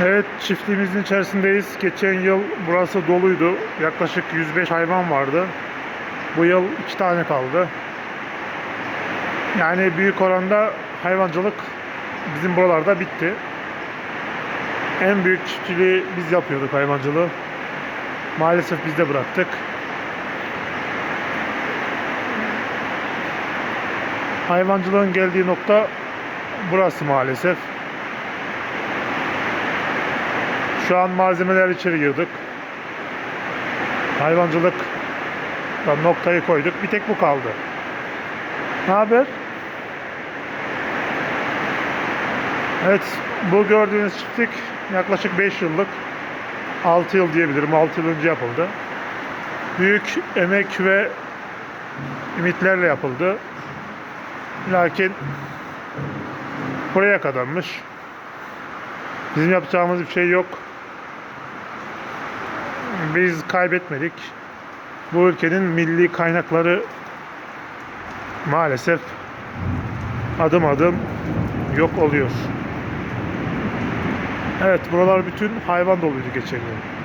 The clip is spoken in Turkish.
Evet çiftliğimizin içerisindeyiz. Geçen yıl burası doluydu. Yaklaşık 105 hayvan vardı. Bu yıl 2 tane kaldı. Yani büyük oranda hayvancılık bizim buralarda bitti. En büyük çiftçiliği biz yapıyorduk hayvancılığı. Maalesef biz de bıraktık. Hayvancılığın geldiği nokta burası maalesef. Şu an malzemeler içeri girdik. Hayvancılık noktayı koyduk. Bir tek bu kaldı. Ne haber? Evet, bu gördüğünüz çiftlik yaklaşık 5 yıllık. 6 yıl diyebilirim. 6 yıl önce yapıldı. Büyük emek ve ümitlerle yapıldı. Lakin buraya kadarmış. Bizim yapacağımız bir şey yok. Biz kaybetmedik. Bu ülkenin milli kaynakları maalesef adım adım yok oluyor. Evet buralar bütün hayvan doluydu geçen yıl.